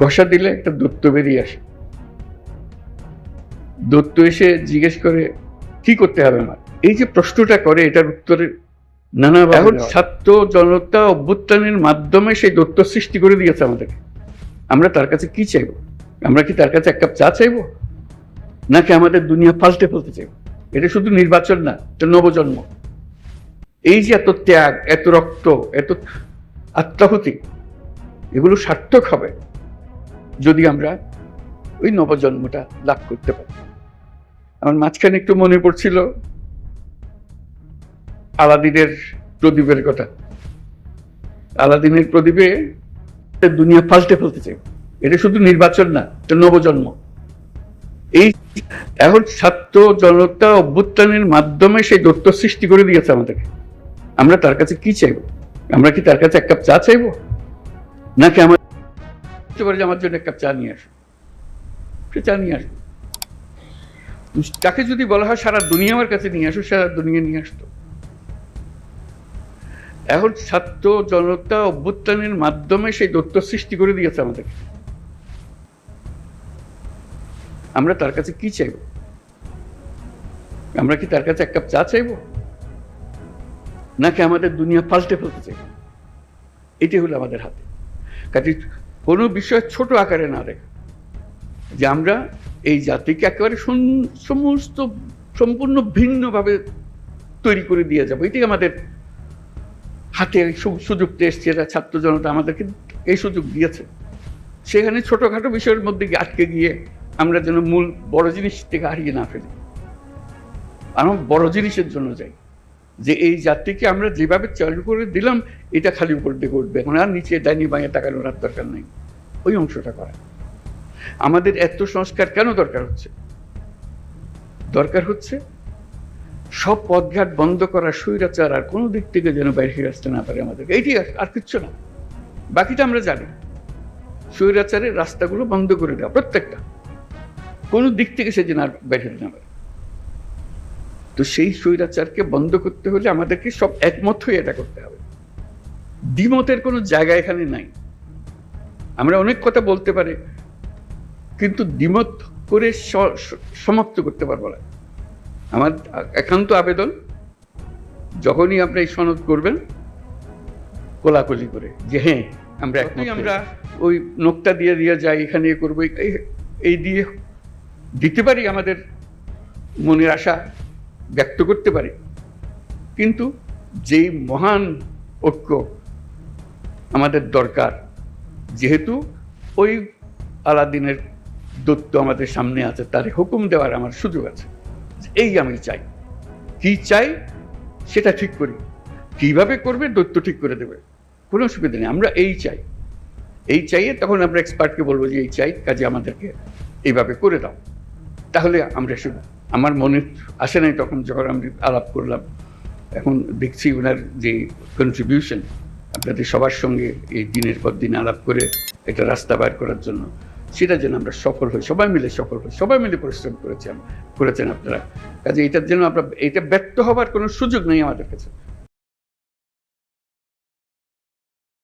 ঘষা দিলে একটা দত্ত বেরিয়ে আসে। দত্ত এসে জিজ্ঞেস করে কি করতে হবে আমার? এই যে প্রশ্নটা করে এটার উত্তরে নানা এখন ছাত্র জনতা অভ্যুত্থানের মাধ্যমে সেই দত্ত সৃষ্টি করে দিয়েছে আমাদেরকে। আমরা তার কাছে কি চাইব? আমরা কি তার কাছে এক কাপ চা চাইব? নাকি আমাদের দুনিয়া পাল্টে ফেলতে চাইব? এটা শুধু নির্বাচন না এটা নবজন্ম। এই যে এত ত্যাগ এত রক্ত এত আত্মাহুতি এগুলো সার্থক হবে যদি আমরা ওই নবজন্মটা লাভ করতে পারি। আমার মাঝখানে একটু মনে পড়ছিল আলাদিনের প্রদীপের কথা। আলাদিনের প্রদীপে দুনিয়া পাল্টে ফেলতে চাই। এটা শুধু নির্বাচন না, এটা নবজন্ম। এই এখন ছাত্র জনতা অভ্যুত্থানের মাধ্যমে সেই দত্ত সৃষ্টি করে দিয়েছে আমাদেরকে। আমরা তার কাছে কি চাইব? আমরা কি তার কাছে এক কাপ চা চাইব? নাকি আমার আমার জন্য এক কাপ চা নিয়ে আসো। সে চা নিয়ে আসবে। তাকে যদি বলা হয় সারা দুনিয়া আমার কাছে নিয়ে আসো সারা দুনিয়া নিয়ে আসতো। এখন ছাত্র জনতা অভ্যুত্থানের মাধ্যমে সেই দত্ত সৃষ্টি করে দিয়েছে আমাদেরকে। আমরা তার কাছে কি চাইব? আমরা কি তার কাছে এক কাপ চা চাইব? নাকি আমাদের দুনিয়া পাল্টে ফেলতে চাই এটি হলো আমাদের হাতে। কাজে কোনো বিষয় ছোট আকারে না রেখে। যে আমরা এই জাতিকে একেবারে সমস্ত সম্পূর্ণ ভিন্নভাবে তৈরি করে দিয়ে যাব। এটি আমাদের হাতে সুযোগটা এসছে। এরা ছাত্র জনতা আমাদেরকে এই সুযোগ দিয়েছে। সেখানে ছোটোখাটো বিষয়ের মধ্যে আটকে গিয়ে আমরা যেন মূল বড় জিনিস থেকে হারিয়ে না ফেলি। আমরা বড় জিনিসের জন্য যাই। যে এই জাতিকে আমরা যেভাবে চালু করে দিলাম, এটা খালি উপর দিকে উঠবে এখন আর নিচে ডাইনি বাঁয়ে তাকানোর আর দরকার নেই। ওই অংশটা করা। আমাদের এত সংস্কার কেন দরকার হচ্ছে? দরকার হচ্ছে সব পথঘাট বন্ধ করা, স্বৈরাচার আর কোনো দিক থেকে যেন বাইরে ফিরে আসতে না পারে আমাদের। এইটি আর- আর কিচ্ছু না। বাকিটা আমরা জানি। স্বৈরাচারের রাস্তাগুলো বন্ধ করে দেওয়া প্রত্যেকটা। কোনো দিক থেকে সে যেন আর বাইরে না পারে। তো সেই স্বৈরাচারকে বন্ধ করতে হলে আমাদেরকে সব একমত হয়ে এটা করতে হবে। দ্বিমতের কোনো জায়গা এখানে নাই। আমরা অনেক কথা বলতে পারি কিন্তু দ্বিমত করে সমাপ্ত করতে পারব না। আমার একান্ত আবেদন যখনই আপনি এই সনদ করবেন কোলাকুলি করে যে হ্যাঁ আমরা একমত আমরা ওই নোকটা দিয়ে দিয়ে যাই এখানে করব এই- এই দিয়ে দিতে পারি আমাদের মনের আশা। ব্যক্ত করতে পারি। কিন্তু যেই মহান ঐক্য আমাদের দরকার, যেহেতু ওই আলাদিনের দত্ত আমাদের সামনে আছে, তার হুকুম দেওয়ার আমার সুযোগ আছে। এই আমি চাই। কি চাই সেটা ঠিক করি। কীভাবে করবে দত্ত ঠিক করে দেবে, কোনো অসুবিধা নেই, আমরা এই চাই। এই চাইয়ে তখন আমরা এক্সপার্টকে বলব যে, এই চাই, কাজে আমাদেরকে এইভাবে করে দাও। তাহলে আমরা শুধু আমার মনে আসে নাই তখন যখন আমি আলাপ করলাম। এখন দেখছি ওনার যে কন্ট্রিবিউশন আপনাদের সবার সঙ্গে এই দিনের পর দিন আলাপ করে এটা রাস্তা বার করার জন্য। সেটা যেন আমরা সফল হই, সবাই মিলে সফল হই, সবাই মিলে পরিশ্রম করেছি করেছেন আপনারা। কাজে এটার জন্য আমরা, এটা ব্যর্থ হবার কোনো সুযোগ নেই আমাদের কাছে।